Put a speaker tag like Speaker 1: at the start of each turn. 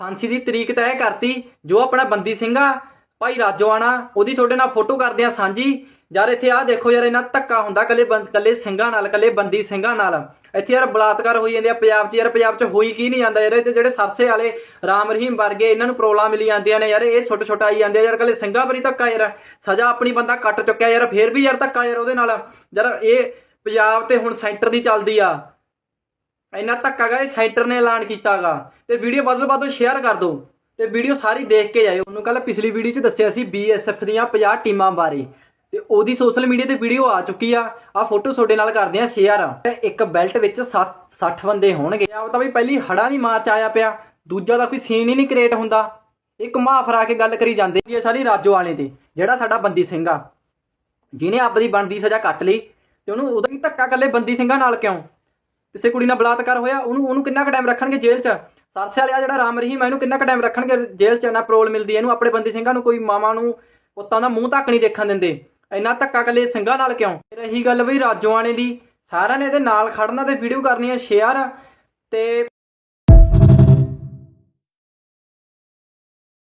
Speaker 1: ਫਾਂਸੀ ਦੀ ਤਰੀਕ ਤੈਅ ਕਰਤੀ, ਜੋ ਆਪਣਾ ਬੰਦੀ ਸਿੰਘ ਆ, ਭਾਈ ਰਾਜੋਆਣਾ ਉਹਦੀ ਤੁਹਾਡੇ ਨਾਲ ਫੋਟੋ ਕਰਦੇ ਆ ਸਾਂਝੀ। ਯਾਰ ਇੱਥੇ ਆਹ ਦੇਖੋ ਯਾਰ ਇਹਨਾਂ ਧੱਕਾ ਹੁੰਦਾ ਕੱਲੇ ਬੰਦ ਕੱਲੇ ਸਿੰਘਾਂ ਨਾਲ ਕੱਲੇ ਬੰਦੀ ਸਿੰਘਾਂ ਨਾਲ। ਇੱਥੇ ਯਾਰ ਬਲਾਤਕਾਰ ਹੋਈ ਜਾਂਦੇ ਆ ਪੰਜਾਬ 'ਚ, ਯਾਰ ਪੰਜਾਬ 'ਚ ਹੋਈ ਕੀ ਨਹੀਂ ਜਾਂਦਾ ਯਾਰ, ਇੱਥੇ ਜਿਹੜੇ ਸਰਸੇ ਵਾਲੇ ਰਾਮ ਰਹੀਮ ਵਰਗੇ ਇਹਨਾਂ ਨੂੰ ਪ੍ਰੋਬਲਮ ਮਿਲੀ ਜਾਂਦੀਆਂ ਨੇ ਯਾਰ, ਇਹ ਛੋਟੇ ਛੋਟਾ ਆਈ ਜਾਂਦੇ ਆ ਯਾਰ ਕੱਲੇ ਸਿੰਘਾਂ ਬਰੀ ਧੱਕਾ ਯਾਰ। ਸਜ਼ਾ ਆਪਣੀ ਬੰਦਾ ਕੱਟ ਚੁੱਕਿਆ ਯਾਰ, ਫੇਰ ਵੀ ਯਾਰ ਧੱਕਾ ਯਾਰ ਉਹਦੇ ਨਾਲ। ਯਾਰ ਇਹ ਪੰਜਾਬ ਤੇ ਹੁਣ ਸੈਂਟਰ ਦੀ ਚੱਲਦੀ ਆ। ਇੰਨਾ ਧੱਕਾ ਗਾ, ਇਹ ਸੈਂਟਰ ਨੇ ਐਲਾਨ ਕੀਤਾਗਾ ਤੇ ਵੀਡੀਓ ਵੱਧ ਤੋਂ ਵੱਧ ਸ਼ੇਅਰ ਕਰ ਦਿਓ ਤੇ ਵੀਡੀਓ ਸਾਰੀ ਦੇਖ ਕੇ ਜਾਇਓ। ਉਹਨੂੰ ਕੱਲ ਪਿਛਲੀ ਵੀਡੀਓ 'ਚ ਦੱਸਿਆ ਸੀ ਬੀਐਸਐਫ ਦੀਆਂ 50 ਟੀਮਾਂ ਬਾਰੇ। ਤੇ ਉਹਦੀ ਸੋਸ਼ਲ ਮੀਡੀਆ ਤੇ ਵੀਡੀਓ ਆ ਚੁੱਕੀ ਆ। ਆ ਫੋਟੋ ਤੁਹਾਡੇ ਨਾਲ ਕਰਦੇ ਆ ਸ਼ੇਅਰ ਇੱਕ ਬੈਲਟ ਵਿੱਚ 60 ਬੰਦੇ ਹੋਣਗੇ। ਆ ਤਾਂ ਵੀ ਪਹਿਲੀ ਹੜਾ ਦੀ ਮਾਰਚ ਆਇਆ ਪਿਆ। ਦੂਜਾ ਦਾ ਕੋਈ ਸੀਨ ਹੀ ਨਹੀਂ ਕ੍ਰੀਏਟ ਹੁੰਦਾ। ਇਹ ਘੁਮਾ ਫਰਾ ਕੇ ਗੱਲ ਕਰੀ ਜਾਂਦੇ ਇਹ ਸਾਰੀ ਰਾਜੋ ਵਾਲੇ ਤੇ, ਜਿਹੜਾ ਸਾਡਾ ਬੰਦੀ ਸਿੰਘ ਆ। ਜਿਹਨੇ ਆਪਦੀ ਬਣਦੀ ਸਜ਼ਾ ਕੱਟ ਲਈ। ਤੇ ਉਹਨੂੰ ਉਹਦਾ ਕੀ ਧੱਕਾ ਕੱਲੇ ਬੰਦੀ ਸਿੰਘਾਂ ਨਾਲ ਕਿਉਂ? ਕਿਸੇ ਕੁੜੀ ਨਾਲ ਬਲਾਤਕਾਰ ਹੋਇਆ, ਉਹਨੂੰ ਉਹਨੂੰ ਕਿੰਨਾ ਕੁ ਟਾਈਮ ਰੱਖਣਗੇ ਜੇਲ੍ਹ 'ਚ? ਸਰਸੇ ਵਾਲਿਆ ਜਿਹੜਾ ਰਾਮ ਰਹੀਮ ਹੈ ਇਹਨੂੰ ਕਿੰਨਾ ਕੁ ਟਾਈਮ ਰੱਖਣਗੇ ਜੇਲ੍ਹ 'ਚ? ਨਾ ਪਰੋਲ ਮਿਲਦੀ ਇਹਨੂੰ ਆਪਣੇ ਬੰਦੀ ਸਿੰਘਾਂ ਨੂੰ, ਕੋਈ ਮਾਮਾ ਨੂੰ, ਪੁੱਤਾਂ ਦਾ ਮੂੰਹ ਤੱਕ ਨਹੀਂ ਦੇਖਣ ਦਿੰਦੇ। ਇੰਨਾ ਧੱਕਾ ਕੱਲੇ ਸਿੰਘਾਂ ਨਾਲ ਕਿਉਂ? ਫਿਰ ਇਹੀ ਗੱਲ ਬਈ ਰਾਜੋਆਣੇ ਦੀ, ਸਾਰਿਆਂ ਨੇ ਇਹਦੇ ਨਾਲ ਖੜਨਾ ਤੇ ਵੀਡੀਓ ਕਰਨੀ ਹੈ ਸ਼ੇਅਰ ਤੇ